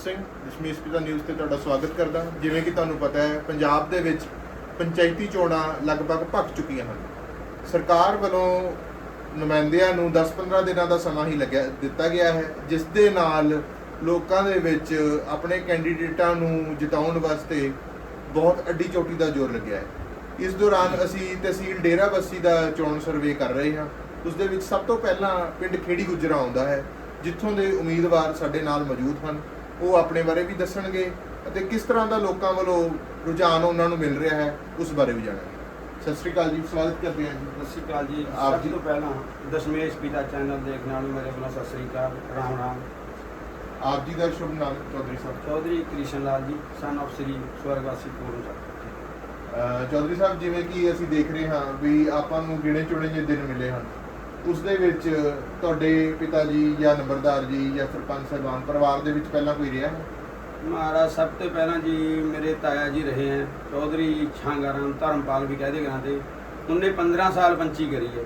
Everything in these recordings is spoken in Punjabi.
ਸਿੰਘ, ਦਸ਼ਮੇਸ਼ ਪਿਤਾ ਨਿਊਜ਼ ਤੇ ਤੁਹਾਡਾ ਸਵਾਗਤ ਕਰਦਾ। ਜਿਵੇਂ ਕਿ ਤੁਹਾਨੂੰ ਪਤਾ ਹੈ, ਪੰਜਾਬ ਦੇ ਵਿੱਚ ਪੰਚਾਇਤੀ ਚੋਣਾਂ ਲਗਭਗ ਭਖ ਚੁੱਕੀਆਂ ਹਨ। ਸਰਕਾਰ ਵੱਲੋਂ ਨੁਮਾਇੰਦਿਆਂ ਨੂੰ 10-15 ਦਿਨਾਂ ਦਾ ਸਮਾਂ ਹੀ ਲੱਗਿਆ, ਦਿੱਤਾ ਗਿਆ ਹੈ, ਜਿਸ ਦੇ ਨਾਲ ਲੋਕਾਂ ਦੇ ਵਿੱਚ ਆਪਣੇ ਕੈਂਡੀਡੇਟਾਂ ਨੂੰ ਜਿਤਾਉਣ ਵਾਸਤੇ ਬਹੁਤ ਅੱਡੀ ਚੋਟੀ ਦਾ ਜ਼ੋਰ ਲੱਗਿਆ ਹੈ। ਇਸ ਦੌਰਾਨ ਅਸੀਂ ਤਹਿਸੀਲ ਡੇਰਾਬੱਸੀ ਦਾ ਚੋਣ ਸਰਵੇ ਕਰ ਰਹੇ ਹਾਂ। ਉਸ ਦੇ ਵਿੱਚ ਸਭ ਤੋਂ ਪਹਿਲਾਂ ਪਿੰਡ ਖੇੜੀ ਗੁਜਰਾ ਆਉਂਦਾ ਹੈ, ਜਿੱਥੋਂ ਦੇ ਉਮੀਦਵਾਰ ਸਾਡੇ ਨਾਲ ਮੌਜੂਦ ਹਨ। ਉਹ ਆਪਣੇ ਬਾਰੇ ਵੀ ਦੱਸਣਗੇ ਅਤੇ ਕਿਸ ਤਰ੍ਹਾਂ ਦਾ ਲੋਕਾਂ ਵੱਲੋਂ ਰੁਝਾਨ ਉਹਨਾਂ ਨੂੰ ਮਿਲ ਰਿਹਾ ਹੈ ਉਸ ਬਾਰੇ ਵੀ ਜਾਣਾਂਗੇ। ਸਤਿ ਸ਼੍ਰੀ ਅਕਾਲ ਜੀ ਸਵਾਗਤ ਕਰਦੇ ਹਾਂ ਜੀ। ਸਤਿ ਸ਼੍ਰੀ ਅਕਾਲ ਜੀ। ਆਪ ਜੀ। ਤੋਂ ਪਹਿਲਾਂ ਦਸ਼ਮੇਸ਼ ਪਿਤਾ ਚੈਨਲ ਦੇਖਣ ਵਾਲੇ ਮੇਰੇ ਵੱਲੋਂ ਸਤਿ ਸ਼੍ਰੀ ਅਕਾਲ ਰਾਮ ਰਾਮ। ਆਪ ਜੀ ਦਾ ਸ਼ੁਭ ਨਾਮ ਚੌਧਰੀ ਸਾਹਿਬ। ਚੌਧਰੀ ਕ੍ਰਿਸ਼ਨ ਲਾਲ ਜੀ ਸਨ of ਸ੍ਰੀ ਸਵਰਗਵਾਸੀ ਪੂਰਨ ਚੌਧਰੀ ਸਾਹਿਬ ਜਿਵੇਂ ਕਿ ਅਸੀਂ ਦੇਖ ਰਹੇ ਹਾਂ ਵੀ ਆਪਾਂ ਨੂੰ ਗਿਣੇ ਚੁਣੇ ਜਿਹੇ ਦਿਨ ਮਿਲੇ ਹਨ। ਉਸ ਦੇ ਵਿੱਚ ਤੁਹਾਡੇ ਪਿਤਾ ਜੀ ਜਾਂ ਨੰਬਰਦਾਰ ਜੀ ਜਾਂ ਸਰਪੰਚ ਸਾਹਿਬਾਨ ਪਰਿਵਾਰ ਦੇ ਵਿੱਚ ਪਹਿਲਾਂ ਕੋਈ ਰਿਹਾ? ਹੈ ਮਹਾਰਾਜ, ਸਭ ਤੋਂ ਪਹਿਲਾਂ ਜੀ ਮੇਰੇ ਤਾਇਆ ਜੀ ਰਹੇ ਹੈ, ਚੌਧਰੀ ਛਾਂਗਾਰਾਮ, ਧਰਮਪਾਲ ਵੀ ਕਹਦੇ ਗਾਂ ਤੇ। ਉਹਨੇ 15 ਸਾਲ ਪੰਚੀ ਕਰੀ ਹੈ।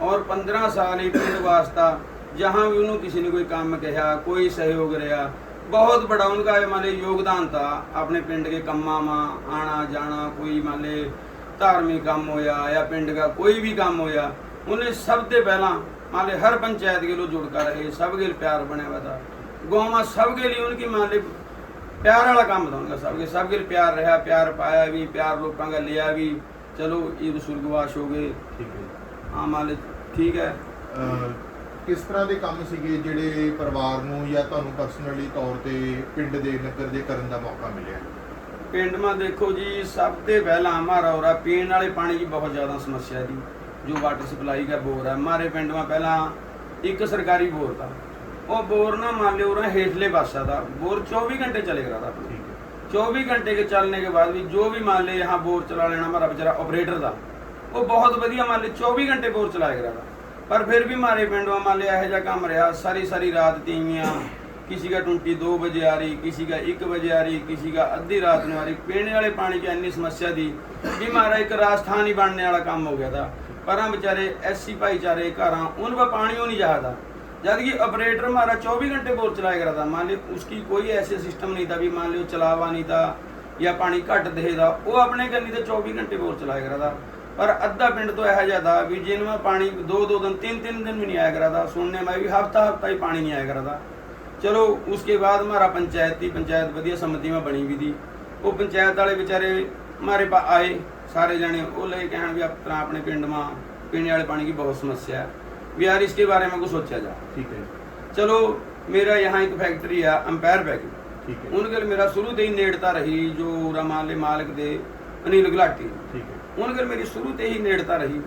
ਔਰ 15 ਸਾਲ ਹੀ ਪਿੰਡ ਵਾਸਤਾ, ਜਹਾਂ ਵੀ ਉਹਨੂੰ ਕਿਸੇ ਨੇ ਕੋਈ ਕੰਮ ਕਿਹਾ, ਕੋਈ ਸਹਿਯੋਗ ਰਿਹਾ, ਬਹੁਤ ਬੜਾ ਉਹਨਾਂ ਦਾ ਮਾਲੇ ਯੋਗਦਾਨ ਤਾਂ ਆਪਣੇ ਪਿੰਡ ਦੇ ਕੰਮਾਂ ਮਾ ਆਣਾ ਜਾਣਾ ਕੋਈ ਮਾਲੇ ਧਾਰਮਿਕ ਕੰਮ ਹੋਇਆ ਜਾਂ ਪਿੰਡ ਦਾ ਕੋਈ ਵੀ ਕੰਮ ਹੋਇਆ काम होया उन्हें सब ते पहला मान ली हर पंचायत के लोग जुड़ कर रहे सब के लिए प्यार बने हुआ था गाँव में सब के लिए उनकी मान ली प्यार वाला काम था उनका सबके सबके लिए प्यार रहा प्यार पाया भी प्यार लोगों का लिया भी चलो ये स्वर्गवास हो गए ਠੀਕ ਹੈ हाँ मान ली ठीक है ਅਹ ਕਿਸ ਤਰ੍ਹਾਂ ਦੇ ਕੰਮ ਸੀਗੇ ਜਿਹੜੇ ਪਰਿਵਾਰ ਨੂੰ ਜਾਂ ਤੁਹਾਨੂੰ ਪਰਸਨਲੀ ਤੌਰ ਤੇ ਪਿੰਡ ਦੇ ਨਗਰ ਦੇ ਕਰਨ ਦਾ ਮੌਕਾ ਮਿਲਿਆ ਪਿੰਡ ਮਾ ਦੇਖੋ ਜੀ ਸਭ ਤੋਂ ਪਹਿਲਾਂ ਹਮਾਰਾ ਹੋਰਾ ਪੀਣ ਵਾਲੇ ਪਾਣੀ ਦੀ ਬਹੁਤ ਜ਼ਿਆਦਾ ਸਮੱਸਿਆ ਦੀ जो वाटर सप्लाई का बोर है हमारे पिंड में पहला एक सरकारी बोर था वो बोर ना मान लो रहा हेठले बादशाह था बोर 24 घंटे चलेगा था चौबीस घंटे के चलने के बाद भी जो भी मान ले यहाँ बोर चला लेना हमारा बेचारा ऑपरेटर था वो बहुत वधिया मान ले 24 घंटे बोर चलाया गया था पर फिर भी हमारे पिंड में मान लिया यह जहाँ काम रहा सारी सारी रात तीवियाँ किसी का टूटी दो बजे आ रही किसी का एक बजे आ रही किसी का अद्धी रात में आ रही पीने वाले पानी की इतनी समस्या थी कि हमारा एक राजस्थान ही बनने वाला काम हो गया था पर हम बेचारे एस भाईचारे घर उन पर पानी हो नहीं जाता था जब कि ऑपरेटर हमारा 24 घंटे बोर चलाया करा था मान ली उसकी कोई ऐसे सिस्टम नहीं था भी मान लो चलावा नहीं था या पानी घट दे था वो अपने करनी तो 24 घंटे बोर चलाया करा था पर अद्धा पिंड तो ऐसा ज्यादा भी जिनमें पानी दो दो दिन तीन तीन दिन भी नहीं आया करा था सुनने में भी हफ्ता हफ्ता ही पानी नहीं आया करा था चलो उसके बाद हमारा पंचायत थी पंचायत वधिया सम्मति में बनी हुई थी वो पंचायत वाले बेचारे हमारे पास आए सारे जने वो ले कहन भी अपना अपने पिंड में पीने वाले पानी की बहुत समस्या है भी यार इसके बारे में कुछ सोचा जाए ਠੀਕ ਹੈ चलो मेरा यहाँ एक फैक्ट्री है अंपायर पैकिंग ਠੀਕ ਹੈ उनके लिए मेरा शुरू से ही नेड़ता रही जो रमाले मालिक दे अनिल गुलाटी ਠੀਕ ਹੈ ਉਹਨਾਂ ਕੋਲ ਮੇਰੀ ਸ਼ੁਰੂ ਤੇ ਹੀ ਨੇੜਤਾ ਰਹੀ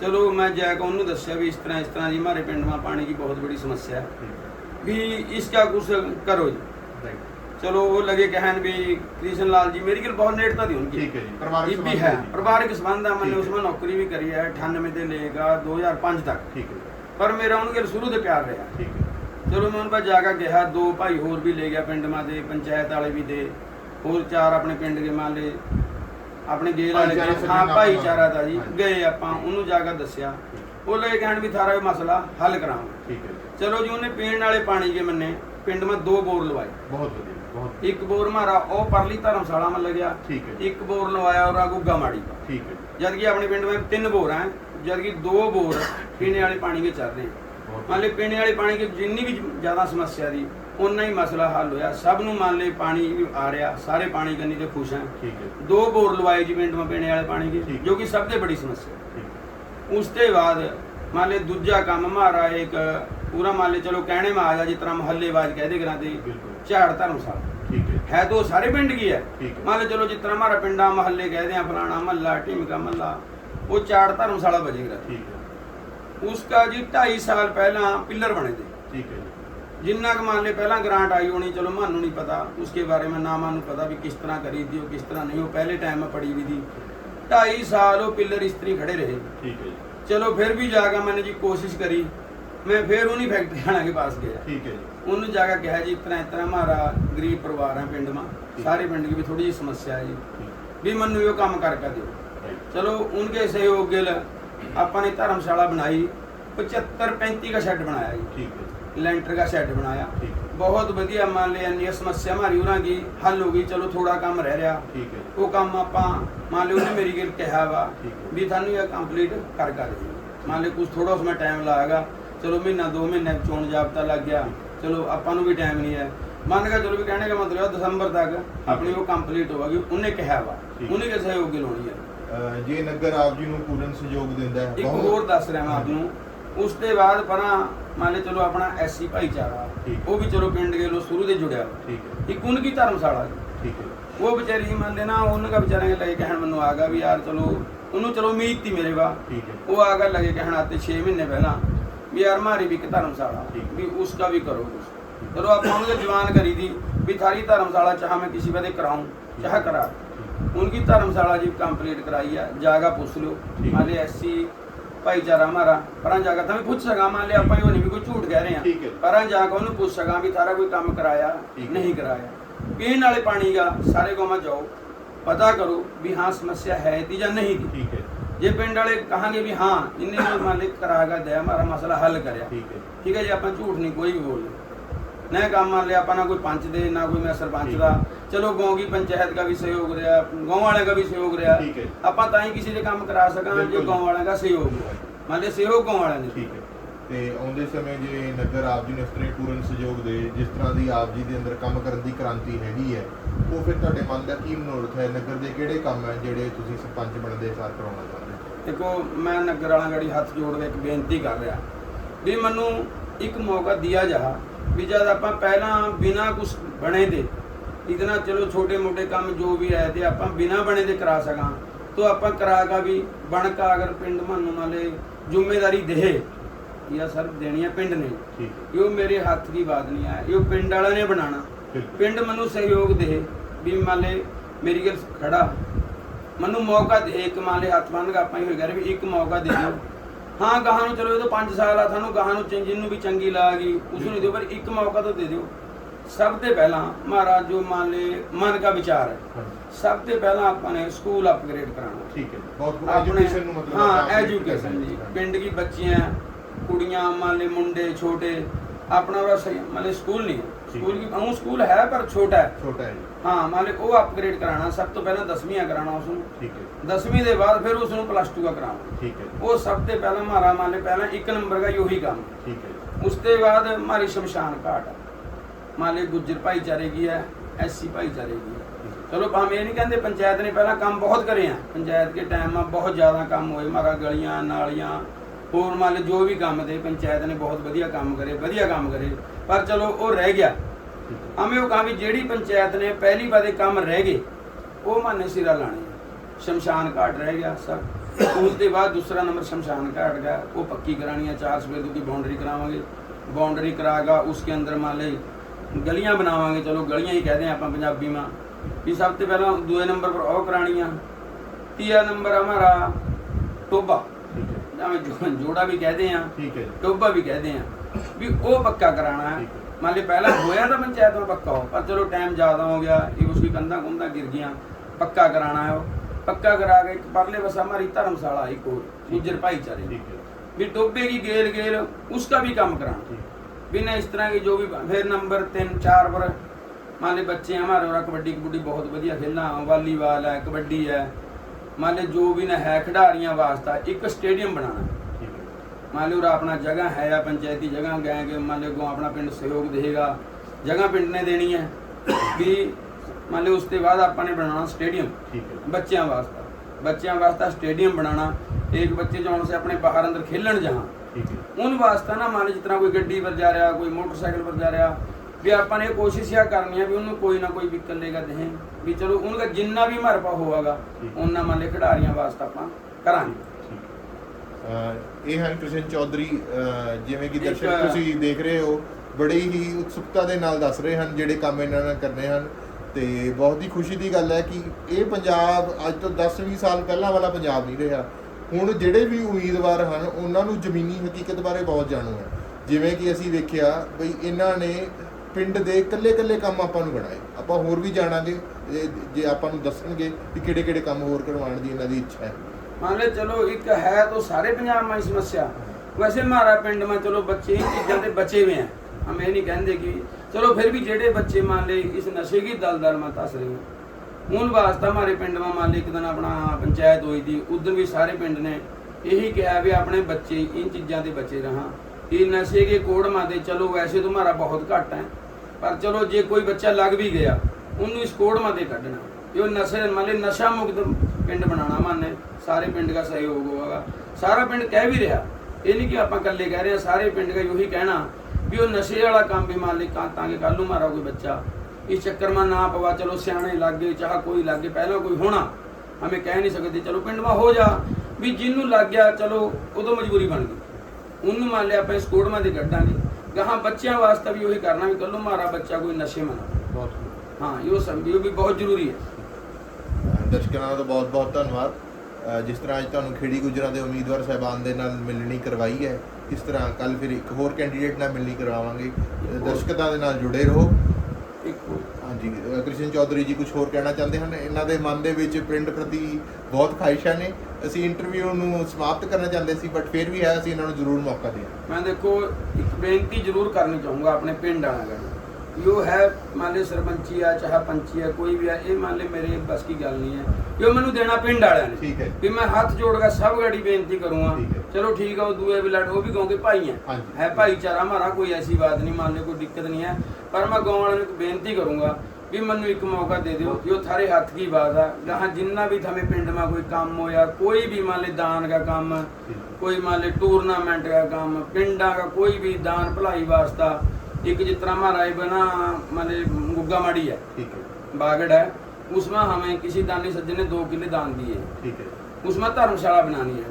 ਚਲੋ ਮੈਂ ਜਾ ਕੇ ਉਹਨੂੰ ਦੱਸਿਆ ਵੀ ਇਸ ਤਰ੍ਹਾਂ ਇਸ ਤਰ੍ਹਾਂ ਜੀ ਹਮਾਰੇ ਪਿੰਡ में ਪਾਣੀ की बहुत बड़ी समस्या है ਠੀਕ ਹੈ भी इसका कुछ करो जी ਰਾਈਟ चलो वो लगे कहन भी कृष्ण लाल जी मेरी गल बहुत नेड़ता थी उनकी ਠੀਕ ਹੈ ਜੀ ਪਰਿਵਾਰਕ ये भी ਸੰਬੰਧ है ਜੀ। परिवारिक संबंध है ठीक मैंने है। उसमें नौकरी भी करी है अठानवे से लेकर 2005 तक ਠੀਕ ਹੈ पर मेरा उनके शुरू से प्यार रहा ਠੀਕ ਹੈ ਚਲੋ ਮੈਂ ਉਹਨਾਂ ਪਾ ਜਾ ਕੇ ਗਿਆ ਦੋ ਭਾਈ ਹੋਰ ਵੀ ਲੈ ਗਿਆ ਪਿੰਡ ਮਾ ਦੇ ਪੰਚਾਇਤ ਵਾਲੇ ਵੀ ਦੇ ਹੋਰ ਚਾਰ ਆਪਣੇ ਪਿੰਡ ਦੇ ਮੰਨ ਲਏ ਆਪਣੇ ਗੇਰ ਵਾਲੇ ਗਏ। ਹਾਂ ਭਾਈਚਾਰਾ ਦਾ ਜੀ। ਗਏ ਆਪਾਂ ਉਹਨੂੰ ਜਾ ਕੇ ਦੱਸਿਆ। ਉਹ ਲੈ ਕਹਿਣ ਵੀ ਥਾਰਾ ਇਹ ਮਸਲਾ ਹੱਲ ਕਰਾਂਗੇ ਠੀਕ ਹੈ ਚਲੋ ਜੀ ਉਹਨੇ ਪੀਣ ਵਾਲੇ ਪਾਣੀ ਜੇ ਮੰਨੇ ਪਿੰਡ ਮੈਂ ਦੋ ਬੋਰ ਲਵਾਏ। ਬਹੁਤ ਵਧੀਆ ਇੱਕ ਬੋਰ ਮਾਰਾ ਉਹ ਪਰਲੀ ਧਰਮਸ਼ਾਲਾ ਮੱਲ ਲੱਗਿਆ ਠੀਕ ਹੈ ਜੀ। ਇੱਕ ਬੋਰ ਲਵਾਇਆ ਉਹ ਗੁੱਗਾ ਮਾੜੀ ਦਾ। ਠੀਕ ਹੈ ਜਦ ਕਿ ਆਪਣੇ ਪਿੰਡ ਵਿੱਚ ਤਿੰਨ ਬੋਰ ਹੈ ਜਦ ਕਿ ਦੋ ਬੋਰ ਪੀਣੇ ਵਾਲੇ ਪਾਣੀ ਵਿੱਚ ਚੱਲਦੇ ਮੰਨ ਲਓ ਪੀਣੇ ਵਾਲੇ ਪਾਣੀ ਦੀ ਜਿੰਨੀ ਵੀ ਜ਼ਿਆਦਾ ਸਮੱਸਿਆ ਦੀ ਉਨਾ ਹੀ ਮਸਲਾ ਹੱਲ ਹੋਇਆ। ਸਭ ਨੂੰ ਮੰਨ ਲਈ ਪਾਣੀ ਆ ਰਿਹਾ ਸਾਰੇ ਪਾਣੀ ਕੰਨੀ ਤੇ ਖੁਸ਼ ਹਾਂ ਹੈ। ਦੋ ਬੋਰ ਲਵਾਏ ਜੀ ਪਿੰਡ ਪੀਣੇ ਵਾਲੇ ਪਾਣੀ ਦੀ ਜੋ ਕਿ ਸਭ ਤੋਂ ਬੜੀ ਸਮੱਸਿਆ। ਉਸ ਤੋਂ ਬਾਅਦ ਮੰਨ ਲੈ ਦੂਜਾ ਕੰਮ ਮਾਰਾ ਇੱਕ ਪੂਰਾ ਮੰਨ ਲੈ ਚਲੋ ਕਹਿਣੇ ਮਾ ਆ ਜਾ ਜਿਸ ਤਰ੍ਹਾਂ ਮਹੱਲੇਵਾਜ ਕਹਦੇ ਗਰਾਂ ਤੇ ਝਾੜ ਧਰਮਸਾਲ ਠੀਕ ਹੈ। ਹੈ ਤਾਂ ਸਾਰੇ ਪਿੰਡ ਕੀ ਹੈ? ਮੰਨ ਲੈ ਚਲੋ ਜਿਸ ਤਰ੍ਹਾਂ ਮਾਰਾ ਪਿੰਡਾ ਮਹੱਲੇ ਕਹਦੇ ਆ ਫਲਾਣਾ ਮਹੱਲਾ ਢਿਮਕਾ ਮਹੱਲਾ ਉਹ ਝਾੜ ਧਰਮਸਾਲਾ ਬਜੇਗਾ ਠੀਕ ਹੈ। ਉਸ ਜੀ 2.5 ਸਾਲ ਪਹਿਲਾਂ ਪਿੱਲਰ ਬਣੇ ਦੇ ਠੀਕ ਹੈ ਜਿੰਨਾ ਕੁ ਮੰਨ ਲੈ ਪਹਿਲਾਂ ਗ੍ਰਾਂਟ ਆਈ ਹੋਣੀ ਚਲੋ ਮਾਨੂੰ ਨਹੀਂ ਪਤਾ ਉਸਕੇ ਬਾਰੇ में ਨਾ ਮਾਨੂੰ ਪਤਾ ਵੀ ਕਿਸ ਤਰ੍ਹਾਂ ਕਰੀ ਦੀ ਉਹ ਕਿਸ ਤਰ੍ਹਾਂ ਨਹੀਂ ਉਹ ਪਹਿਲੇ ਟਾਈਮ में पड़ी हुई थी ढाई साल वो पिलर इस्त्री खड़े रहे ਠੀਕ ਹੈ ਜੀ चलो फिर भी जाकर मैंने जी कोशिश करी मैं फिर उन्हीं फैक्ट्री वाला के पास गया ਠੀਕ ਹੈ ਜੀ ਉਹਨੂੰ ਜਾ ਕੇ ਕਿਹਾ ਜੀ ਇਤਨਾ ਇਤਨਾ ਹਮਾਰਾ ਗਰੀਬ ਪਰਿਵਾਰ ਹੈ ਪਿੰਡ ਮਾ ਠੀਕ। ਸਾਰੇ ਪਿੰਡ ਦੀ ਵੀ ਥੋੜੀ ਜਿਹੀ ਸਮੱਸਿਆ ਹੈ ਜੀ ਠੀਕ ਵੀ ਮੈਨੂੰ ਇਹ ਕੰਮ ਕਰਕੇ ਦਿਓ ਰਾਈਟ ਚਲੋ ਉਨਕੇ ਸਹਿਯੋਗ ਗਿਲ ਆਪਾਂ ਨੇ ਧਰਮਸ਼ਾਲਾ ਬਣਾਈ 75 35 का शेड बनाया जी ਠੀਕ ਹੈ ਲੈਂਟਰ का शेड बनाया ਠੀਕ ਹੈ ਬਹੁਤ ਵਧੀਆ ਮੰਨ ਲਿਆ ਇੰਨੀ ਸਮੱਸਿਆ ਮਾਰੀ ਉਹਨਾਂ ਦੀ ਹੱਲ ਹੋ ਗਈ ਚਲੋ ਥੋੜਾ ਕੰਮ ਰਹਿ ਰਿਹਾ ਠੀਕ ਹੈ ਉਹ ਕੰਮ ਆਪਾਂ ਮੰਨ ਲਿਓ ਉਹਨੇ ਮੇਰੀ ਗੱਲ ਕਿਹਾ ਵਾ ਠੀਕ ਹੈ। ਵੀ ਤੁਹਾਨੂੰ ਇਹ ਕੰਪਲੀਟ ਕਰ ਕਰ ਜੀ ਮੰਨ ਲਿਓ ਕੁਝ ਥੋੜਾ ਉਸਮੇ ਟਾਈਮ ਲਾਏਗਾ ਚਲੋ ਮਹੀਨਾ ਦੋ ਮਹੀਨੇ ਚੋਣ ਜਾਬਤਾ ਲੱਗ ਗਿਆ ਚਲੋ ਆਪਾਂ ਨੂੰ ਵੀ ਟਾਈਮ ਨਹੀਂ ਹੈ ਮੰਨ ਕੇ ਚਲੋ ਵੀ ਕਹਿਣੇ ਦਾ ਮਤਲਬ ਹੈ ਦਸੰਬਰ ਤੱਕ ਆਪਣੀ ਉਹ ਕੰਪਲੀਟ ਹੋਵੇਗੀ ਉਹਨੇ ਕਿਹਾ ਵਾ ਠੀਕ। ਉਹਨੇ ਕਿਸੇ ਸਹਿਯੋਗ ਦੀ ਲੋੜੀ ਹੈ ਅਹ ਜੇ ਨਗਰ ਆਪ ਜੀ ਨੂੰ ਪੂਰਨ ਸਹਿਯੋਗ ਦਿੰਦਾ ਹੈ ਇੱਕ ਬਹੁਤ- ਹੋਰ ਦੱਸ ਰਿਹਾ ਮੈਂ ਆਪ ਨੂੰ ਉਸ ਦੇ ਬਾਅਦ ਪਰਾਂ ਮੰਨ ਲਿਓ ਚਲੋ ਆਪਣਾ ਐਸਸੀ ਭਾਈਚਾਰਾ ਠੀਕ। ਉਹ ਵੀ ਚਲੋ ਪਿੰਡ ਦੇ ਲੋ ਸ਼ੁਰੂ ਦੇ ਜੁੜਿਆ ਵਾ। ਠੀਕ ਹੈ ਇੱਕ ਉਨਕੀ ਧਰਮਸ਼ਾਲਾ ਜੀ ਠੀਕ ਹੈ वो बेचारी ही मान लेना उनका बेचारे लगे कहन मनु आगा भी यार चलो उन्होंने चलो उम्मीद थी मेरे बा ਠੀਕ ਹੈ वो आगा लगे कहन आते छह महीने पहला भी यार हमारी भी एक धर्मशाला ठीक। भी उसका भी करो कुछ चलो आप उनके जवान करी थी भी थारी धर्मशाला चाह मैं किसी बदे कराऊं चाह करा उनकी धर्मशाला जी कंप्लीट कराई है जागा पूछ लो ठीक। मान लिया एस ਭਾਈਚਾਰਾ ਹਮਾਰਾ ਪਰਾਂ ਜਾ ਕੇ ਤਾਂ ਵੀ ਪੁੱਛ ਸਕਾਂ ਮੰਨ ਲਿਆ ਆਪਾਂ ਇਹ ਨਹੀਂ ਵੀ ਕੋਈ ਝੂਠ ਕਹਿ ਰਹੇ ਠੀਕ ਹੈ। ਆ ਪਰਾਂ ਜਾ ਕੇ ਉਹਨੂੰ ਪੁੱਛ ਸਕਾਂ ਵੀ ਸਾਰਾ ਕੋਈ ਕੰਮ ਕਰਾਇਆ ਠੀਕ ਹੈ। ਨਹੀਂ ਕਰਾਇਆ। ਪੀਣ ਵਾਲੇ ਪਾਣੀ ਦਾ ਸਾਰੇ ਗੋਮਾ ਜਾਓ ਪਤਾ ਕਰੋ ਵੀ ਹਾਂ ਸਮੱਸਿਆ ਹੈ ਤੀ ਜਾਂ ਨਹੀਂ ਤੀ ਠੀਕ ਹੈ। ਜੇ ਪਿੰਡ ਵਾਲੇ ਕਹਾਂਗੇ ਵੀ ਹਾਂ ਇੰਨੇ ਨੂੰ ਮਾਲਿਕ ਕਰਾਗਾ ਦੇ ਹਮਾਰਾ ਮਸਲਾ ਹੱਲ ਕਰਿਆ। ਠੀਕ ਹੈ। ਠੀਕ ਹੈ ਜੀ ਆਪਾਂ ਝੂਠ ਨਹੀਂ ਕੋਈ ਵੀ ਬੋਲਦੇ। ਨਾ ਕੰਮ ਮੰਨ ਲਿਆ ਆਪਾਂ ਨਾ ਕੋਈ ਪੰਚ ਦੇ ਨਾ ਕੋਈ ਮੈਂ ਸਰਪੰਚ ਦਾ। ਚਲੋ ਗਾਉਂ ਦੀ ਪੰਚਾਇਤ ਦਾ ਵੀ ਸਹਿਯੋਗ ਰਿਹਾ ਗਾਉਂ ਵਾਲੇ ਦਾ ਵੀ ਸਹਿਯੋਗ ਰਿਹਾ ਠੀਕ ਹੈ। ਆਪਾਂ ਤਾਂ ਹੀ ਕਿਸੇ ਦੇ ਕੰਮ ਕਰਾ ਸਕਾਂ ਜੋ। ਗਾਉਂ ਵਾਲਿਆਂ ਦਾ ਸਹਿਯੋਗ ਹੋਵੇ ਮੰਨ ਲਿਆ ਸਹਿਯੋਗ ਗਾਉਂ ਵਾਲਿਆਂ ਦੇ ਠੀਕ ਹੈ ਤੇ ਆਉਂਦੇ ਸਮੇਂ ਜੇ ਨਗਰ ਆਪ ਜੀ ਨੂੰ ਇਸ ਤਰ੍ਹਾਂ ਪੂਰਨ ਸਹਿਯੋਗ ਦੇ ਜਿਸ ਤਰ੍ਹਾਂ ਦੀ ਆਪ ਜੀ ਦੇ ਅੰਦਰ ਕੰਮ ਕਰਨ ਦੀ ਕ੍ਰਾਂਤੀ ਹੈਗੀ ਹੈ ਉਹ ਫਿਰ ਤੁਹਾਡੇ ਮਨ ਦਾ ਕੀ ਮਨੋਰਥ ਹੈ ਨਗਰ ਦੇ ਕਿਹੜੇ ਕੰਮ ਹੈ ਜਿਹੜੇ ਤੁਸੀਂ ਸਰਪੰਚ ਬਣਦੇ ਸਾਰ ਕਰਾਉਣਾ ਚਾਹੁੰਦੇ? ਦੇਖੋ ਮੈਂ ਨਗਰ ਵਾਲਾ ਗੜੀ ਹੱਥ ਜੋੜ ਕੇ ਇੱਕ ਬੇਨਤੀ ਕਰ ਰਿਹਾ ਵੀ ਮੈਨੂੰ ਇੱਕ ਮੌਕਾ ਦਿਆ ਜਾ ਵੀ ਜਦ ਆਪਾਂ ਪਹਿਲਾਂ ਬਿਨਾ ਕੁਝ ਬਣੇ ਦੇ ਇਤਨਾ ਚਲੋ ਛੋਟੇ ਮੋਟੇ ਕੰਮ ਜੋ ਵੀ ਹੈ ਤੇ ਆਪਾਂ ਬਿਨਾ ਬਣੇ ਦੇ ਕਰਾ ਸਕਾਂ ਤੋ ਆਪਾਂ ਕਰਾਗਾ ਵੀ ਬਣ ਕਾ ਅਗਰ ਪਿੰਡ ਮਾਨੂੰ ਵਾਲੇ ਜ਼ਿੰਮੇਵਾਰੀ ਦੇਹ ਇਹ ਸਰ ਦੇਣੀ ਹੈ ਪਿੰਡ ਨੇ। ਠੀਕ। ਇਹ ਮੇਰੇ ਹੱਥ ਦੀ ਬਾਤ ਨਹੀਂ ਹੈ ਇਹ ਪਿੰਡ ਵਾਲਿਆਂ ਨੇ ਬਿਲਕੁਲ। ਪਿੰਡ ਮੈਨੂੰ ਸਹਿਯੋਗ ਦੇ ਵੀ ਮਾਲੇ ਮੇਰੀ ਗੱਲ ਖੜਾ। ਮੈਨੂੰ ਮੌਕਾ ਦੇ ਇੱਕ ਮਾਲੇ ਹੱਥ ਬੰਨ ਕੇ ਆਪਾਂ ਹੀ ਕਰ ਵੀ ਇੱਕ ਮੌਕਾ ਦੇ ਦਿਓ। ਹਾਂ ਗਾਹਾਂ ਨੂੰ ਚਲੋ ਇਹ ਤਾਂ 5 ਸਾਲ ਆ ਤੁਹਾਨੂੰ ਗਾਹਾਂ ਨੂੰ ਚੰਗੀ ਨੂੰ ਵੀ ਚੰਗੀ ਲਾਗੀ ਉਸ ਨੂੰ ਦਿਓ ਪਰ ਇੱਕ ਮੌਕਾ ਤਾਂ ਦੇ ਦਿਓ। ਸਭ ਤੋਂ ਪਹਿਲਾਂ ਮਹਾਰਾਜ ਜੋ ਮੰਨ ਲੈ ਮਨ ਦਾ ਵਿਚਾਰ ਹੈ। ਸਭ ਤੋਂ ਪਹਿਲਾਂ ਆਪਾਂ ਨੇ ਸਕੂਲ ਅਪਗ੍ਰੇਡ ਕਰਾਉਣਾ। ਠੀਕ ਹੈ। ਬਹੁਤ ਆਪਣੇ ਐਜੂਕੇਸ਼ਨ ਨੂੰ ਮਤਲਬ ਹਾਂ ਐਜੂਕੇਸ਼ਨ ਜੀ। ਪਿੰਡ ਦੀ ਬੱਚੀਆਂ ਕੁੜੀਆਂ ਮੰਨ ਲੈ ਮੁੰਡੇ ਛੋਟੇ ਆਪਣਾ ਉਹ ਸਹੀ ਮਤਲਬ ਸਕੂਲ ਨਹੀਂ ਸਕੂਲ ਉਹ ਸਕੂਲ ਹੈ ਪਰ ਛੋਟਾ ਹੈ। ਛੋਟਾ ਹੈ ਹਾਂ ਮੰਨ ਲਓ ਉਹ ਅਪਗ੍ਰੇਡ ਕਰਾਉਣਾ ਸਭ ਤੋਂ ਪਹਿਲਾਂ 10ਵੀਂ ਕਰਾਉਣਾ ਉਸ ਨੂੰ ਠੀਕ ਹੈ। 10ਵੀਂ ਦੇ ਬਾਅਦ ਫਿਰ ਉਸ ਨੂੰ ਪਲੱਸ 2 ਦਾ ਕਰਾਉਣਾ। ਠੀਕ ਹੈ ਉਹ ਸਭ ਤੋਂ ਪਹਿਲਾਂ ਹਮਾਰਾ ਮੰਨ ਲਓ ਪਹਿਲਾਂ ਇੱਕ ਨੰਬਰ ਦਾ ਉਹੀ ਕੰਮ। ਠੀਕ ਹੈ ਉਸ ਤੋਂ ਬਾਅਦ ਹਮਾਰੀ ਸ਼ਮਸ਼ਾਨ ਘਾਟ। ਮੰਨ ਲਓ ਗੁੱਜਰ ਭਾਈਚਾਰੇ ਕੀ ਹੈ? ਐਸਸੀ ਭਾਈਚਾਰੇ ਕੀ ਹੈ? ਚਲੋ ਭਾਵੇਂ ਇਹ ਨਹੀਂ ਕਹਿੰਦੇ ਪੰਚਾਇਤ ਨੇ ਪਹਿਲਾਂ ਕੰਮ ਬਹੁਤ ਕਰੇ ਆ। ਪੰਚਾਇਤ ਦੇ ਟਾਈਮ ਮਾ ਬਹੁਤ ਜ਼ਿਆਦਾ ਕੰਮ ਹੋਏ। ਮਾਰਾ ਗਲੀਆਂ ਨਾਲੀਆਂ ਹੋਰ ਮੰਨ ਲਓ ਜੋ ਵੀ ਕੰਮ ਦੇ ਪੰਚਾਇਤ ਨੇ ਬਹੁਤ ਵਧੀਆ ਕੰਮ ਕਰੇ, ਵਧੀਆ ਕੰਮ ਕਰੇ, ਪਰ ਚਲੋ ਉਹ ਰਹਿ ਗਿਆ। ਆਵੇਂ ਉਹ ਕਹਾਂ ਵੀ ਜਿਹੜੀ ਪੰਚਾਇਤ ਨੇ ਪਹਿਲੀ ਵਾਰੇ ਕੰਮ ਰਹਿ ਗਏ, ਉਹ ਮੰਨੇ ਸਿਰਾ ਲਾਣੇ। ਸ਼ਮਸ਼ਾਨ ਘਾਟ ਰਹਿ ਗਿਆ ਸਰ ਉਸ ਦੇ ਬਾਅਦ ਦੂਸਰਾ ਨੰਬਰ ਸ਼ਮਸ਼ਾਨ ਘਾਟ ਗਿਆ, ਉਹ ਪੱਕੀ ਕਰਾਣੀ ਆ ਚਾਰ ਸਵੇਰ ਦੀ ਬਾਉਂਡਰੀ ਕਰਾਵਾਂਗੇ। ਬਾਉਂਡਰੀ ਕਰਾਗਾ ਉਸਕੇ ਅੰਦਰ ਮੰਨ ਲਈ ਗਲੀਆਂ ਬਣਾਵਾਂਗੇ, ਚਲੋ ਗਲੀਆਂ ਹੀ ਕਹਦੇ ਆਪਾਂ ਪੰਜਾਬੀ ਮਾਂ ਵੀ ਸਭ ਤੋਂ ਪਹਿਲਾਂ ਦੂਏ ਨੰਬਰ ਪਰ ਉਹ ਕਰਾਣੀ ਤੀਆ ਨੰਬਰ ਹਮਾਰਾ ਟੋਬਾ। ਜੋੜਾ ਵੀ ਕਹਦੇ ਆ ਠੀਕ ਹੈ ਟੋਬਾ ਵੀ ਕਹਦੇ ਆ ਵੀ ਉਹ ਪੱਕਾ ਕਰਾਣਾ ਹੈ। ਮੰਨ ਲੈ ਪਹਿਲਾਂ ਹੋਇਆ ਤਾਂ ਪੰਚਾਇਤ ਨੂੰ ਪੱਕਾ ਹੋ ਪਰ ਚਲੋ ਟਾਈਮ ਜ਼ਿਆਦਾ ਹੋ ਗਿਆ ਇਹ ਉਸ ਵੀ ਕੰਧਾਂ ਕੁੰਧਾਂ ਗਿਰ ਗਈਆਂ ਪੱਕਾ ਕਰਾਣਾ ਹੈ ਉਹ। ਪੱਕਾ ਕਰਾ ਕੇ ਪਰਲੇ ਵਸਾ ਮਾਰੀ ਧਰਮਸ਼ਾਲਾ ਇੱਕ ਹੋਰ ਗੁੱਜਰ ਭਾਈਚਾਰੇ ਵੀ ਟੋਬੇ ਕੀ ਗੇਲ ਗੇਲ ਉਸਕਾ ਵੀ ਕੰਮ ਕਰਾਣਾ। ਵੀ ਨਾ ਇਸ ਤਰ੍ਹਾਂ ਕੀ ਜੋ ਵੀ ਫਿਰ ਨੰਬਰ 3 4 ਪਰ ਮੰਨ ਲੈ ਬੱਚੇ ਆ ਹਮਾਰੇ ਕਬੱਡੀ ਕਬੱਡੀ ਬਹੁਤ ਵਧੀਆ ਖੇਲਣਾ ਵਾਲੀਬਾਲ ਹੈ ਕਬੱਡੀ ਹੈ। ਮੰਨ ਲਓ ਜੋ ਵੀ ਨਾ ਹੈ ਖਿਡਾਰੀਆਂ ਵਾਸਤੇ ਇੱਕ ਸਟੇਡੀਅਮ ਬਣਾਉਣਾ। ਮੰਨ ਲਓ ਆਪਣਾ ਜਗ੍ਹਾ ਹੈ ਆ ਪੰਚਾਇਤੀ ਜਗ੍ਹਾ ਗਏ ਕਿ ਮੰਨ ਲਓ ਆਪਣਾ ਪਿੰਡ ਸਹਿਯੋਗ ਦੇਗਾ ਜਗ੍ਹਾ ਪਿੰਡ ਨੇ ਦੇਣੀ ਹੈ ਕਿ ਮੰਨ ਲਓ ਉਸ ਤੋਂ ਬਾਅਦ ਆਪਾਂ ਨੇ ਬਣਾਉਣਾ ਸਟੇਡੀਅਮ ਬੱਚਿਆਂ ਵਾਸਤੇ। ਬੱਚਿਆਂ ਵਾਸਤੇ ਸਟੇਡੀਅਮ ਬਣਾਉਣਾ ਇੱਕ ਬੱਚੇ ਜਾਣ ਸੇ ਆਪਣੇ ਬਾਹਰ ਅੰਦਰ ਖੇਲਣ ਜਾਣਾ। ਉਹਨਾਂ ਵਾਸਤੇ ਨਾ ਮੰਨ ਲਓ ਜਿਤਨਾ ਕੋਈ ਗੱਡੀ ਪਰ ਜਾ ਰਿਹਾ ਕੋਈ ਮੋਟਰਸਾਈਕਲ ਪਰ ਜਾ ਰਿਹਾ ਵੀ ਆਪਾਂ ਨੇ ਕੋਸ਼ਿਸ਼ਾਂ ਕਰਨੀਆਂ ਵੀ ਉਹਨੂੰ ਕੋਈ ਨਾ ਕੋਈ ਵਿਕਨ ਦੇਗਾ ਦੇਹ ਵੀ ਚਲੋ ਉਹਨਾਂ ਦਾ ਜਿੰਨਾ ਵੀ ਮਰਪਾ ਹੋਵਾਗਾ ਉਹਨਾਂ ਮੰਨ ਲੈ ਖਿਡਾਰੀਆਂ ਵਾਸਤੇ ਆਪਾਂ ਕਰਾਂਗੇ। ਇਹ ਹਨ ਕ੍ਰਿਸ਼ਨ ਚੌਧਰੀ ਜਿਵੇਂ ਕਿ ਦਰਸ਼ਕ ਤੁਸੀਂ ਦੇਖ ਰਹੇ ਹੋ ਬੜੀ ਹੀ ਉਤਸੁਕਤਾ ਦੇ ਨਾਲ ਦੱਸ ਰਹੇ ਹਨ ਜਿਹੜੇ ਕੰਮ ਇਹਨਾਂ ਨੇ ਕਰਨੇ ਹਨ। ਤੇ ਬਹੁਤ ਹੀ ਖੁਸ਼ੀ ਦੀ ਗੱਲ ਹੈ ਕਿ ਇਹ ਪੰਜਾਬ ਅੱਜ ਤੋਂ 10-20 ਸਾਲ ਪਹਿਲਾਂ ਵਾਲਾ ਪੰਜਾਬ ਨਹੀਂ ਰਿਹਾ। ਹੁਣ ਜਿਹੜੇ ਵੀ ਉਮੀਦਵਾਰ ਹਨ ਉਹਨਾਂ ਨੂੰ ਜ਼ਮੀਨੀ ਹਕੀਕਤ ਬਾਰੇ ਬਹੁਤ ਜਾਣੂ ਹੈ। ਜਿਵੇਂ ਕਿ ਅਸੀਂ ਵੇਖਿਆ ਬਈ ਇਹਨਾਂ ਨੇ ਪਿੰਡ ਦੇ ਇਕੱਲੇ-ਇਕੱਲੇ ਕੰਮ ਆਪਾਂ ਨੂੰ ਬਣਾਏ। ਆਪਾਂ ਹੋਰ ਵੀ ਜਾਣਾਂਗੇ, ਜੇ- ਜੇ ਆਪਾਂ ਨੂੰ ਦੱਸਣਗੇ ਕਿ ਕਿਹੜੇ-ਕਿਹੜੇ ਕੰਮ ਹੋਰ ਕਰਵਾਉਣ ਦੀ ਇਹਨਾਂ ਦੀ ਇੱਛਾ ਹੈ। ਮੰਨ ਲੈ ਚਲੋ ਇੱਕ ਹੈ ਤਾਂ ਸਾਰੇ ਪੰਜਾਬ ਮਾਂ ਸਮੱਸਿਆ। ਵੈਸੇ ਮਾਰਾ ਪਿੰਡ ਮਾ ਚਲੋ ਬੱਚੇ ਇਹ ਚੀਜ਼ਾਂ ਤੇ ਬਚੇ ਹੋਏ ਆ। ਹਮ ਇਹ ਨਹੀਂ ਕਹਿੰਦੇ ਕਿ ਚਲੋ ਫਿਰ ਵੀ ਜਿਹੜੇ ਬੱਚੇ ਮੰਨ ਲੈ ਇਸ ਨਸ਼ੇ ਕੀ ਦਲਦਲ ਮਾ ਤਸ ਰਹੇ ਹੋ ਹੁਣ ਵਾਸਤਾ ਮਾਰੇ ਪਿੰਡ ਮਾ ਮੰਨ ਲੈ ਇੱਕ ਦਿਨ ਆਪਣਾ ਪੰਚਾਇਤ ਹੋਈ ਦੀ, ਉਦੋਂ ਵੀ ਸਾਰੇ ਪਿੰਡ ਨੇ ਇਹੀ ਕਿਹਾ ਵੀ ਆਪਣੇ ਬੱਚੇ ਇਨ ਚੀਜ਼ਾਂ ਤੇ ਬਚੇ ਰਹਾਂ। ਇਹ ਨਸ਼ੇ ਕੇ ਕੋੜ ਮਾ ਦੇ ਚਲੋ ਵੈਸੇ ਤਾਂ ਹਮਾਰਾ ਬਹੁਤ ਘੱਟ ਹੈ, ਪਰ ਚਲੋ ਜੇ ਕੋਈ ਬੱਚਾ ਲੱਗ ਵੀ ਗਿਆ, ਉਹਨੂੰ ਇਸ ਕੋੜ ਮਾ ਦੇ ਕੱਢਣਾ ਇਹ ਨਸ਼ੇ, ਮੰਨ ਲੈ ਨਸ਼ਾ ਮੁਕਤ ਪਿੰਡ ਬਣਾਉਣਾ ਮੰਨੇ ਸਾਰੇ ਪਿੰਡ ਦਾ ਸਹਿਯੋਗ ਹੋਵੇਗਾ ਸਾਰਾ ਪਿੰਡ ਕਹਿ ਵੀ ਰਿਹਾ, ਇਹ ਨਹੀਂ ਕਿ ਆਪਾਂ ਇਕੱਲੇ ਕਹਿ ਰਹੇ ਹਾਂ, ਸਾਰੇ ਪਿੰਡ ਦਾ ਉਹੀ ਕਹਿਣਾ ਵੀ ਉਹ ਨਸ਼ੇ ਵਾਲਾ ਕੰਮ ਵੀ ਮੰਨ ਲੈ ਕਾਂ ਤਾਂ ਕਿ ਕੱਲ ਨੂੰ ਮਾਰਾ ਕੋਈ ਬੱਚਾ। ਇਸ ਚੱਕਰ ਮਾ ਨਾ ਪਵਾ, ਚਲੋ ਸਿਆਣੇ ਲੱਗੇ ਚਾਹ ਕੋਈ ਲੱਗੇ ਪਹਿਲਾਂ ਕੋਈ ਹੋਣਾ। ਹਮੇ ਕਹਿ ਨਹੀਂ ਸਕਦੇ, ਚਲੋ ਪਿੰਡ ਮਾ ਹੋ ਜਾ। ਵੀ ਜਿਹਨੂੰ ਲੱਗ ਗਿਆ, ਚਲੋ ਉਦੋਂ ਮਜਬੂਰੀ ਬਣ ਗਈ। ਉਹਨੂੰ ਮੰਨ ਲਿਆ ਆਪਾਂ ਇਸ ਕੋੜ ਮਾ ਦੇ ਕੱਢਾਂਗੇ। ਗਾਹਾਂ ਬੱਚਿਆਂ ਵਾਸਤੇ ਵੀ ਉਹੀ ਕਰਨਾ ਵੀ ਕੱਲ ਮਾਰਾ ਬੱਚਾ ਕੋਈ ਨਸ਼ੇ ਮਾ ਨਾ ਬਹੁਤ ਹਾਂ ਇਹ ਸਮਝਿਓ ਵੀ ਬਹੁਤ ਜ਼ਰੂਰੀ ਹੈ। ਦਰਸ਼ਕਾਂ ਦਾ ਬਹੁਤ ਬਹੁਤ ਧੰਨਵਾਦ। ਜਿਸ ਤਰ੍ਹਾਂ ਅੱਜ ਤੁਹਾਨੂੰ ਖੇੜੀ ਗੁਜਰਾਂ ਦੇ ਉਮੀਦਵਾਰ ਸਾਹਿਬਾਨ ਦੇ ਨਾਲ ਮਿਲਣੀ ਕਰਵਾਈ ਹੈ ਇਸ ਤਰ੍ਹਾਂ ਕੱਲ ਫਿਰ ਇੱਕ ਹੋਰ ਕੈਂਡੀਡੇਟ ਨਾਲ ਮਿਲਣੀ ਕਰਵਾਵਾਂਗੇ। ਦਰਸ਼ਕਾਂ ਦੇ ਨਾਲ ਜੁੜੇ ਰਹੋ। ਅ, ਕ੍ਰਿਸ਼ਨ ਚੌਧਰੀ ਜੀ ਕੁਝ ਹੋਰ ਕਹਿਣਾ ਚਾਹੁੰਦੇ ਹਨ? ਇਹਨਾਂ ਦੇ ਮਨ ਦੇ ਵਿੱਚ ਪਿੰਡ ਪ੍ਰਤੀ ਬਹੁਤ ਖਾਹਿਸ਼ਾਂ ਨੇ। ਅਸੀਂ ਇੰਟਰਵਿਊ ਨੂੰ ਸਮਾਪਤ ਕਰਨਾ ਚਾਹੁੰਦੇ ਸੀ ਬਟ ਫਿਰ ਵੀ ਹੈ ਅਸੀਂ ਇਹਨਾਂ ਨੂੰ ਜ਼ਰੂਰ ਮੌਕਾ ਦਿਆ ਮੈਂ ਦੇਖੋ ਇੱਕ ਬੇਨਤੀ ਜ਼ਰੂਰ ਕਰਨੀ ਚਾਹੂੰਗਾ ਆਪਣੇ ਪਿੰਡ ਵਾਲਿਆਂ ਨੂੰ ਜੋ ਹੈ ਮੰਨ ਲੈ ਸਰਪੰਚੀ ਆ ਚਾਹੇ ਪੰਚੀ ਆ ਕੋਈ ਵੀ ਆ ਇਹ ਮੰਨ ਲੈ ਮੇਰੇ ਬਸ ਕੀ ਗੱਲ ਨਹੀਂ ਹੈ। ਜੋ ਮੈਨੂੰ ਦੇਣਾ ਪਿੰਡ ਵਾਲਿਆਂ ਨੇ। ਠੀਕ ਹੈ। ਵੀ ਮੈਂ ਹੱਥ ਜੋੜ ਕੇ ਸਭ ਗੜੀ ਬੇਨਤੀ ਕਰੂੰਗਾ ਠੀਕ ਹੈ। ਚਲੋ ਠੀਕ ਆ ਉਹ ਦੂਏ ਵੀ ਲੜ ਉਹ ਵੀ ਕਹੋਗੇ ਭਾਈ ਹੈ ਹਾਂਜੀ। ਹੈ ਭਾਈਚਾਰਾ ਹਮਾਰਾ ਕੋਈ ਐਸੀ ਬਾਤ ਨਹੀਂ ਮੰਨ ਲੈ ਕੋਈ ਦਿੱਕਤ ਨਹੀਂ ਹੈ ਪਰ ਮੈਂ ਗਾਉਂ ਵਾਲਿਆਂ ਨੂੰ ਇੱਕ ਬੇਨਤੀ ਕਰੂੰਗਾ ਵੀ ਮੈਨੂੰ ਇੱਕ ਮੌਕਾ ਦੇ ਦਿਓ ਜੋ ਥਾਰੇ ਹੱਥ ਕੀ ਬਾਤ ਆ ਗਾਹਾਂ ਜਿੰਨਾ ਵੀ ਥਮੇ ਪਿੰਡ ਮਾ ਕੋਈ ਕੰਮ ਹੋਇਆ ਕੋਈ ਵੀ ਮੰਨ ਲੈ ਦਾਨ ਦਾ ਕੰਮ ਕੋਈ ਮੰਨ ਲੈ ਟੂਰਨਾਮੈਂਟ ਦਾ ਕੰਮ ਪਿੰਡਾਂ ਦਾ ਕੋਈ ਵੀ ਦਾਨ ਭਲਾਈ ਵਾਸਤਾ ਇੱਕ ਜਿਸ ਤਰ੍ਹਾਂ हमारा ये बना मान गुग्गा माड़ी है ਠੀਕ ਹੈ बागड़ है उसमें हमें किसी दानी सज्जन ने दो किले दान दिए ਠੀਕ ਹੈ उसमें धर्मशाला बनानी है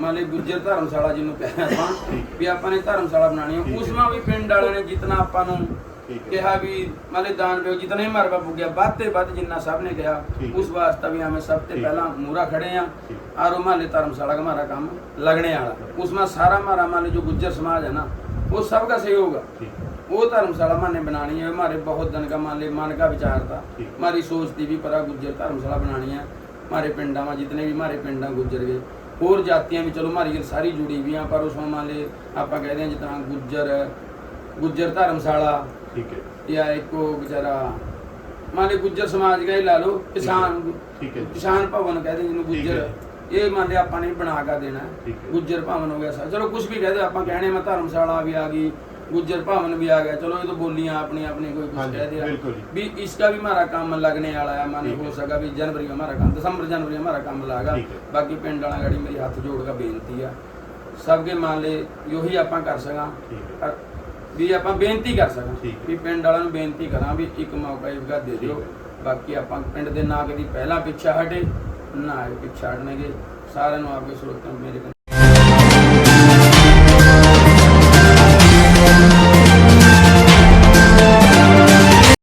ਮੰਨ ਲਈ ਗੁੱਜਰ ਧਰਮਸ਼ਾਲਾ ਜਿਹਨੂੰ ਕਹਿੰਦੇ ਆਪਾਂ ਵੀ ਆਪਾਂ ਨੇ ਧਰਮਸ਼ਾਲਾ ਬਣਾਣੀ ਹੈ। ਉਸ ਵਿੱਚ ਵੀ ਪਿੰਡ ਵਾਲਿਆਂ ਨੇ ਜਿੰਨਾ ਆਪਾਂ ਨੂੰ ਕਿਹਾ ਵੀ ਮੰਨ ਲਈ ਦਾਨ ਪਿਓ ਜਿੰਨਾ ਹੀ ਮਰਵਾ ਪੁੱਗਿਆ ਵੱਧ ਤੇ ਵੱਧ ਜਿੰਨਾ ਸਭ ਨੇ ਕਿਹਾ ਉਸ ਵਾਸਤਾ ਵੀ ਆਵੇਂ ਸਭ ਤੇ ਪਹਿਲਾਂ ਮੂਰਾ ਖੜੇ ਆ। ਆਰੋ ਮੰਨ ਲਈ ਧਰਮਸ਼ਾਲਾ ਦਾ ਮਾਰਾ ਕੰਮ ਲੱਗਣੇ ਵਾਲਾ। ਉਸ ਵਿੱਚ ਸਾਰਾ ਮਾਰਾ ਮੰਨ ਜੋ ਗੁੱਜਰ ਸਮਾਜ ਹੈ ਨਾ ਉਹ ਸਭ ਦਾ ਸਹਿਯੋਗ ਆ। ਉਹ ਧਰਮਸ਼ਾਲਾ ਮਾਨੇ ਬਣਾਣੀ ਹੈ ਮਾਰੇ ਬਹੁਤ ਦਿਨ ਦਾ ਮੰਨ ਲਈ ਮਨ ਦਾ ਵਿਚਾਰ ਦਾ। ਮਾਰੀ ਸੋਚ ਦੀ ਵੀ ਪਰਾ ਗੁੱਜਰ ਧਰਮਸ਼ਾਲਾ ਬਣਾਣੀ ਹੈ ਮਾਰੇ ਪਿੰਡਾਂ ਵਾ ਜਿਤਨੇ ਵੀ ਮਾਰੇ ਪਿੰਡਾਂ ਗੁੱਜਰ ਗਏ ਹੋਰ ਜਾਤੀਆਂ ਵੀ ਚਲੋ ਹਮਾਰੀ ਸਾਰੀ ਜੁੜੀ ਵੀ ਆ ਪਰ ਉਸ ਮੰਨ ਲੈ ਆਪਾਂ ਕਹਿੰਦੇ ਆ ਜਿੱਦਾਂ ਗੁੱਜਰ ਗੁੱਜਰ ਧਰਮਸ਼ਾਲਾ ਠੀਕ ਹੈ ਜਾਂ ਇੱਕ ਵਿਚਾਰਾ ਮੰਨ ਲੈ ਗੁੱਜਰ ਸਮਾਜ ਦਾ ਹੀ ਲਾ ਲਓ ਕਿਸਾਨ ਠੀਕ ਹੈ। ਕਿਸਾਨ ਭਵਨ ਕਹਿੰਦੇ ਜਿਹਨੂੰ ਗੁੱਜਰ। ਇਹ ਮੰਨ ਲਿਆ ਆਪਾਂ ਨੇ ਬਣਾ ਕੇ ਦੇਣਾ। ਗੁੱਜਰ ਭਵਨ ਹੋ ਗਿਆ ਚਲੋ ਕੁਝ ਵੀ ਕਹਦੇ ਆਪਾਂ ਕਹਿਣੇ ਮੈਂ ਧਰਮਸ਼ਾਲਾ ਵੀ ਆ ਗਈ गुज्जर भवन भी आ गया चलो ये तो बोलियां अपनी अपनी कोई हाँ कुछ जी, कह दिया बिल्कुल जी। भी इसका भी हमारा काम लगने वाला है माने ठीक हो है। सका भी जनवरी में हमारा काम दिसंबर जनवरी में हमारा काम लगा ठीक है। बाकी पिंड वाला गाड़ी मेरी हाथ जोड़ का बेनती है सबके मान ले यो ही ਆਪਾਂ ਕਰ ਸਕਾਂ ਠੀਕ ਹੈ ਪਰ ਵੀ ਆਪਾਂ ਬੇਨਤੀ ਕਰ ਸਕਾਂ ਠੀਕ ਹੈ। ਵੀ ਪਿੰਡ ਵਾਲਿਆਂ ਨੂੰ ਬੇਨਤੀ ਕਰਾਂ ਵੀ ਇੱਕ ਮੌਕਾ ਇਸਦਾ ਦੇ ਦਿਓ ਠੀਕ ਹੈ। ਬਾਕੀ ਆਪਾਂ ਪਿੰਡ ਦੇ ਨਾ ਕਦੀ ਪਹਿਲਾਂ ਪਿੱਛਾ ਹਟੇ ਨਾ ਇਹ ਪਿੱਛਾ ਹਟਣਗੇ ਸਾਰਿਆਂ ਨੂੰ ਆਪਕੇ ਸਰੋਤਾਂ ਮੇਰੇ